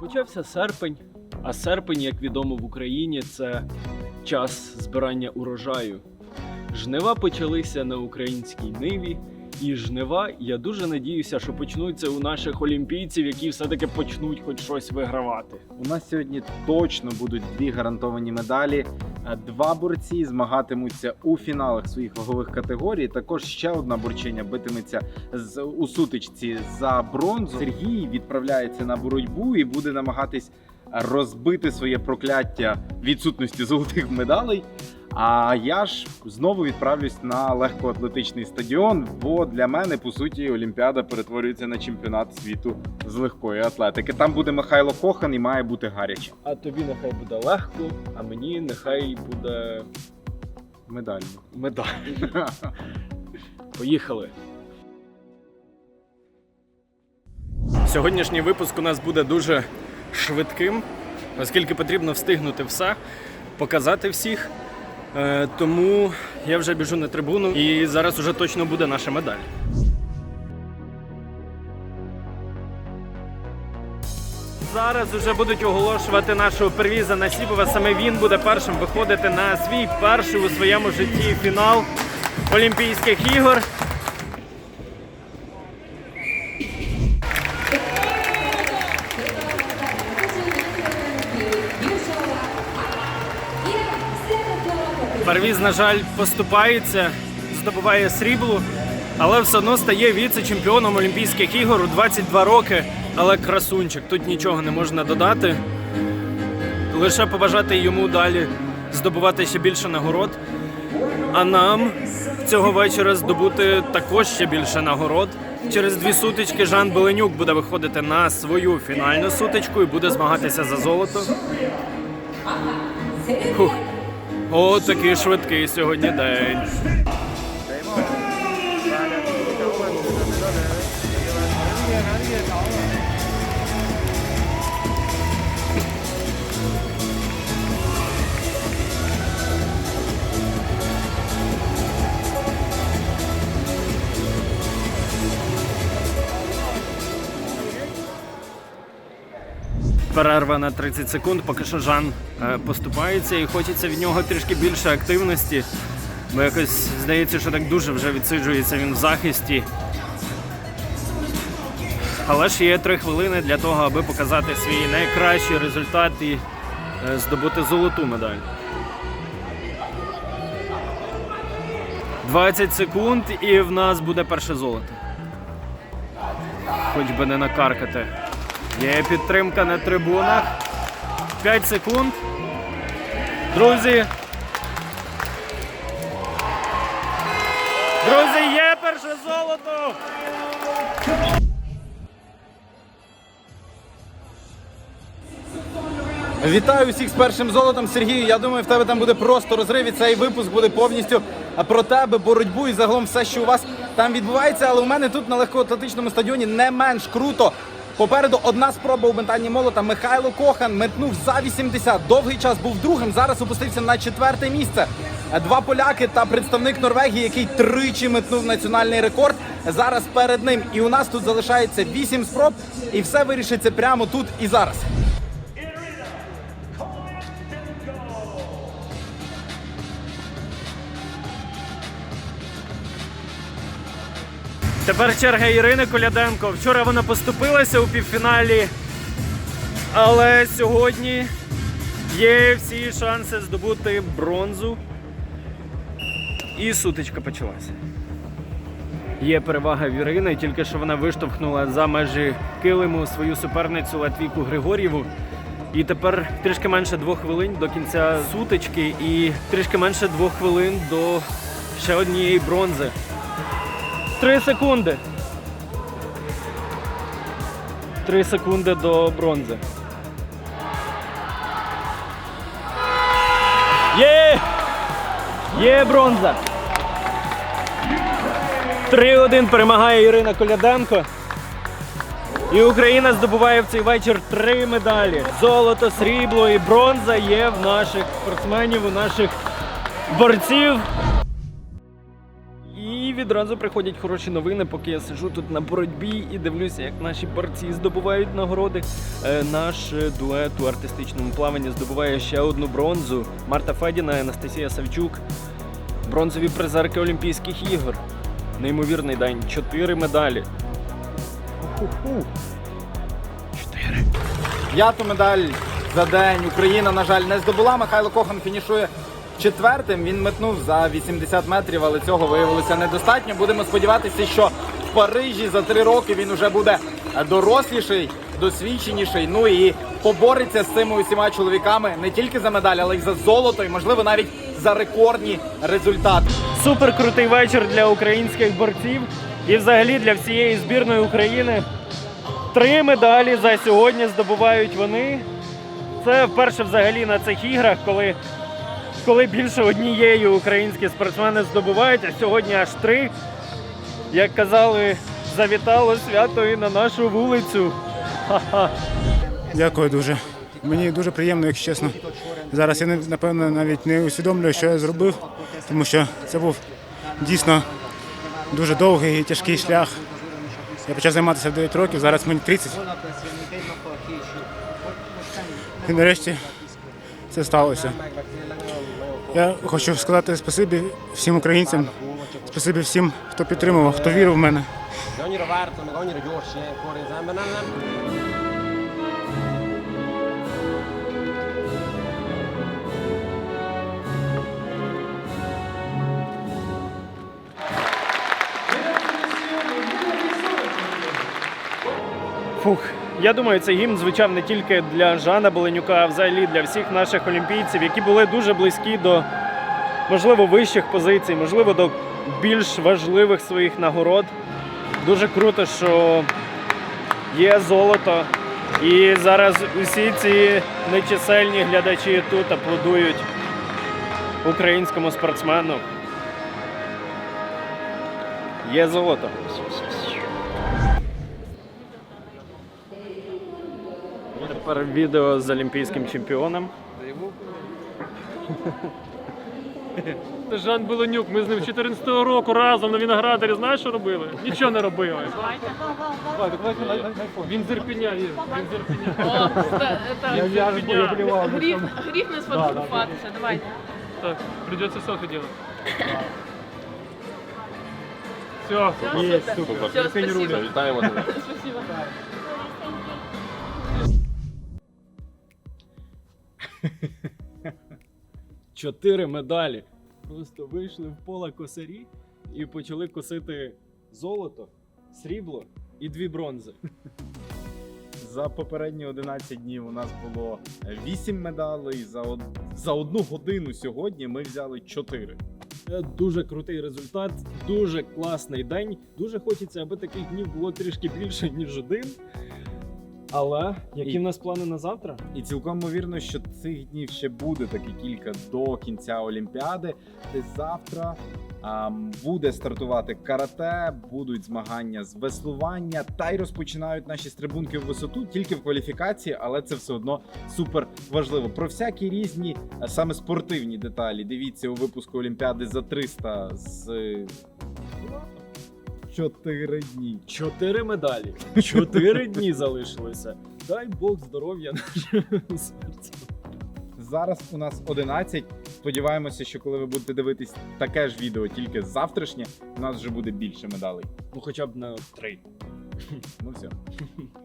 Почався серпень, а серпень, як відомо в Україні, це час збирання урожаю. Жнива почалися на українській ниві, і жнива, я дуже надіюся, що почнуться у наших олімпійців, які все-таки почнуть хоч щось вигравати. У нас сьогодні точно будуть дві гарантовані медалі. Е, Два борці змагатимуться у фіналах своїх вагових категорій. Також ще одна борчиня битиметься з у сутичці за бронзу. Сергій відправляється на боротьбу і буде намагатись розбити своє прокляття відсутності золотих медалей. А я ж знову відправлюсь на легкоатлетичний стадіон, бо для мене по суті Олімпіада перетворюється на чемпіонат світу з легкої атлетики. Там буде Михайло Кохан і має бути гаряче. А тобі нехай буде легко, а мені нехай буде Медально. медаль. Поїхали. Сьогоднішній випуск у нас буде дуже швидким, оскільки потрібно встигнути все, показати всіх. Е, Тому я вже біжу на трибуну і зараз уже точно буде наша медаль. Зараз вже будуть оголошувати нашого первіза Насібова. Саме він буде першим виходити на свій перший у своєму житті фінал Олімпійських ігор. Парвіз, на жаль, поступається, здобуває срібло, але все одно стає віце-чемпіоном Олімпійських ігор у 22 роки. Але красунчик, тут нічого не можна додати. Лише побажати йому далі здобувати ще більше нагород. А нам цього вечора здобути також ще більше нагород. Через дві сутички Жан Беленюк буде виходити на свою фінальну сутичку і буде змагатися за золото. Фух. О, такий швидкий сьогодні день. Перерва на 30 секунд, поки що Жан е, поступається і хочеться від нього трішки більше активності. Бо якось здається, що так дуже вже відсиджується він в захисті. Але ж є три хвилини для того, аби показати свій найкращий результат і е, здобути золоту медаль. 20 секунд і в нас буде перше золото. Хоч би не накаркати. Є підтримка на трибунах. 5 секунд. Друзі. Друзі, є перше золото! Вітаю всіх з першим золотом, Сергію. Я думаю, в тебе там буде просто розрив. І цей випуск буде повністю про тебе, боротьбу і загалом все, що у вас там відбувається. Але у мене тут на легкоатлетичному стадіоні не менш круто. Попереду одна спроба у метанні молота. Михайло Кохан метнув за 80. Довгий час був другим. Зараз опустився на четверте місце. Два поляки та представник Норвегії, який тричі метнув національний рекорд. Зараз перед ним. І у нас тут залишається 8 спроб, і все вирішиться прямо тут і зараз. Тепер черга Ірини Коляденко. Вчора вона поступилася у півфіналі, але сьогодні є всі шанси здобути бронзу. І сутичка почалася. Є перевага в Ірини, тільки що вона виштовхнула за межі килиму свою суперницю Латвійку Григор'єву. І тепер трішки менше двох хвилин до кінця сутички і трішки менше двох хвилин до ще однієї бронзи. Три секунди. Три секунди до бронзи. Є! Є бронза! 3-1 перемагає Ірина Коляденко. І Україна здобуває в цей вечір три медалі: золото, срібло і бронза є в наших спортсменів, у наших борців. Відразу приходять хороші новини, поки я сижу тут на боротьбі і дивлюся, як наші борці здобувають нагороди. Е, наш е, дует у артистичному плаванні здобуває ще одну бронзу. Марта Федіна і Анастасія Савчук. Бронзові призерки Олімпійських ігор. Неймовірний день. Чотири медалі. Уху. Чотири. П'яту медаль за день Україна, на жаль, не здобула. Михайло Кохан фінішує четвертим. Він метнув за 80 метрів, але цього виявилося недостатньо. Будемо сподіватися, що в Парижі за три роки він уже буде доросліший, досвідченіший. Ну і побореться з цими усіма чоловіками не тільки за медаль, але й за золото, і можливо навіть за рекордні результати. Супер крутий вечір для українських борців і взагалі для всієї збірної України. Три медалі за сьогодні здобувають вони. Це вперше взагалі на цих іграх, коли, коли більше однієї українські спортсмени здобувають, а сьогодні аж три. Як казали, завітало свято і на нашу вулицю. Ха-ха. Дякую дуже. Мені дуже приємно, якщо чесно. Зараз я напевно навіть не усвідомлюю, що я зробив, тому що це був дійсно дуже довгий і тяжкий шлях. Я почав займатися в 9 років, зараз мені 30. І нарешті це сталося. Я хочу сказати спасибі всім українцям, спасибі всім, хто підтримував, хто вірив в мене. Фух. Я думаю, цей гімн звучав не тільки для Жана Боленюка, а взагалі для всіх наших олімпійців, які були дуже близькі до, можливо, вищих позицій, можливо, до більш важливих своїх нагород. Дуже круто, що є золото. І зараз усі ці нечисельні глядачі тут аплодують українському спортсмену. Є золото. Тепер відео з олімпійським чемпіоном. Це Жан Беленюк, ми з ним 14-го року разом на Віноградарі, знаєш, що робили? Нічого не робили. Він Ірпеня, він, він з Ірпеня. О, це, це гріх, гріх не сфотографуватися, давайте. Так, придется селфи делать. Все, Все, супер. Все, спасибо. Вітаємо тебе. Спасибо. Чотири медалі. Просто вийшли в поле косарі і почали косити золото, срібло і дві бронзи. За попередні 11 днів у нас було 8 медалей. За, од... за одну годину сьогодні ми взяли 4. Це дуже крутий результат, дуже класний день. Дуже хочеться, аби таких днів було трішки більше, ніж один. Але які І- в нас плани на завтра? І цілком ймовірно, що цих днів ще буде таки кілька до кінця Олімпіади. Де завтра а, буде стартувати карате, будуть змагання з веслування, та й розпочинають наші стрибунки в висоту тільки в кваліфікації, але це все одно супер важливо. Про всякі різні а, саме спортивні деталі. Дивіться у випуску Олімпіади за 300 з. 4 дні. Чотири медалі. Чотири дні залишилося. Дай Бог здоров'я нашому серцю. Зараз у нас 11. Сподіваємося, що коли ви будете дивитись таке ж відео, тільки завтрашнє, у нас вже буде більше медалей. Ну хоча б на три. Ну все.